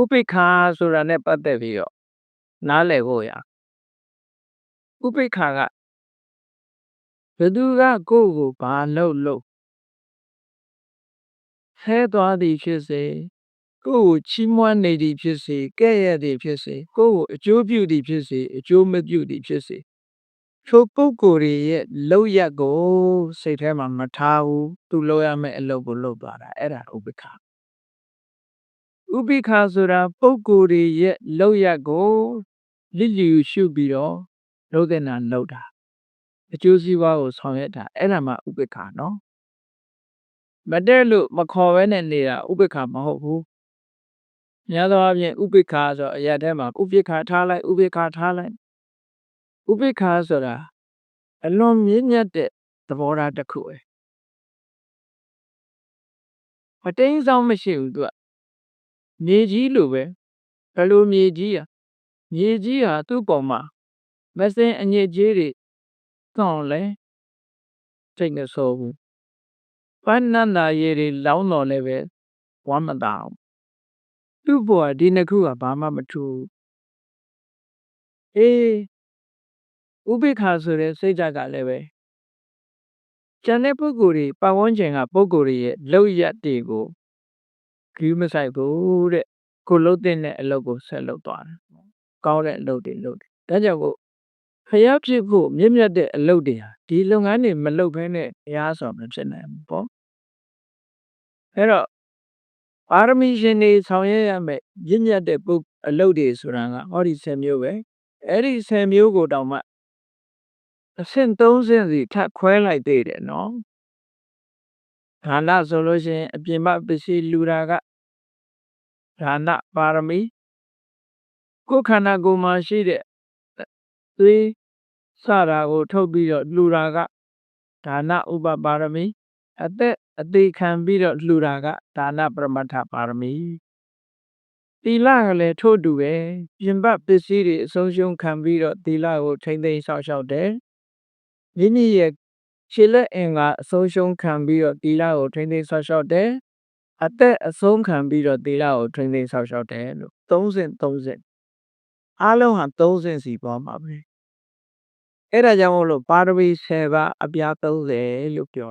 ဥပိ္ပခာဆိုတာနဲ့ပတ်သက်ပြီးတော့နားလည်ဖို့ရဥပိ္ပခာကဘယ်သူကကိုယ့်ကိုဘာလုပ်လို့ဆဲသွားသည်ဖြစ်စေကိုယ့်ကိုချီးမွမ်းနေသည်ဖြစ်စေကဲ့ရဲ့သည်ဖြစ်စေကိုယ့်ကိုအကျိုးပြုသည်ဖြစ်စေအကျိုးမပြုသည်ဖြစ်စေထိုပုဂ္ဂိုလ်တွေရဲ့လောက်ရက်ကိုစိတ်ထဲမှာမထားဘူးသူလုပ်ရမယ့်အလုပ်ကိုလုပ်သွားတာအဲ့ဒါဥပိ္ပခာ ဥပိ္ပခာဆိုတာပုဂ္ဂိုလ်တွေရဲ့လောက်ရက်ကိုလစ်လျူရှုပြီးတော့လုပ်တဲ့နာလုပ်တာအကျိုးစီးပွားကိုဆောင်ရွက်တာအဲ့ဒါမှဥပိ္ပခာနော်မတက်လို့မခေါ်ဘဲနဲ့နေတာဥပိ္ပခာမဟုတ်ဘူးများသောအားဖြင့်ဥပိ္ပခာဆိုအရာထဲမှာဥပိ္ပခာထားလိုက်ဥပိ္ပခာထားလိုက်ဥပိ္ပခာဆိုတာအလွန်မြင့်မြတ်တဲ့သဘောထားတစ်ခုပဲမတိမ်ဆောင်မရှိဘူးသူက မြေကြီးလိုပဲဘယ်လိုမြေကြီးอ่ะမြေကြီးဟာသူ့ပုံမှာမစင်အညစ်အကြေးတွေကောင်းလဲစိတ်မဆိုးဘူးပန်းနန္ဒာရေတွေလောင်းတော်လည်းပဲဝမ်းမသာအောင်သူ့ဘဝဒီနှစ်ခုကဘာမှမထူးအေးဥပိ္ပခာဆိုတဲ့စိတ်ဓာတ်ကလည်းပဲကျန်တဲ့ပုဂ္ဂိုလ်တွေပတ်ဝန်းကျင်ကပုဂ္ဂိုလ်တွေရဲ့လောက်ရက်တွေကို ဂရုမစိုက်ဘူးတဲ့ကိုလှုပ်တဲ့အလုပ်ကိုဆက်လုပ်သွားတယ်ကောင်းတဲ့အလုပ်တွေလုပ်တယ်ဒါကြောင့်ကိုဖျားဖြစ်ဖို့မြင့်မြတ်တဲ့အလုပ်တွေဟာဒီလုပ်ငန်းတွေမလုပ်ဘဲနဲ့ရားဆိုမဖြစ်နိုင်ဘူးပေါ့အဲ့တော့ပါရမီရှင်တွေဆောင်ရွက်ရမယ်မြင့်မြတ်တဲ့ပုဂ္ဂအလုပ်တွေဆိုတာကဟောဒီ10မျိုးပဲအဲ့ဒီ10မျိုးကိုတောင်မှအဆင့်30စီထပ်ခွဲလိုက်သေးတယ်နော်ဒါနဆိုလို့ရှိရင်အပြင်မပစ္စည်းလူတာက ဒါနပါရမီကိုယ်ခန္ဓာကိုယ်မှာရှိတဲ့သွေးစတာကို ထုတ်ပြီးတော့လှူတာကဒါနဥပပါရမီအသက်အသေးခံပြီးတော့လှူတာကဒါနပရမတ္ထပါရမီသီလကလည်းထို့တူပဲပြင်ပပစ္စည်းတွေအဆုံးရှုံးခံပြီးတော့သီလကိုထိမ့်သိမ်းဆောက်ရှောက်တယ်မိမိရဲ့ခြေလက်အင်္ဂါအဆုံးရှုံးခံပြီးတော့သီလကိုထိမ့်သိမ်းဆောက်ရှောက်တယ် အသက်အဆုံးခံပြီးတော့သီလကိုထိမ့်သိမ်းဆောက်ရှောက်တယ်လို့30 30အားလုံးဟာ30စီသွားမှာပဲအဲ့ဒါကြောင့်မို့လို့ပါရမီ10ပါးအပြား30လို့ပြော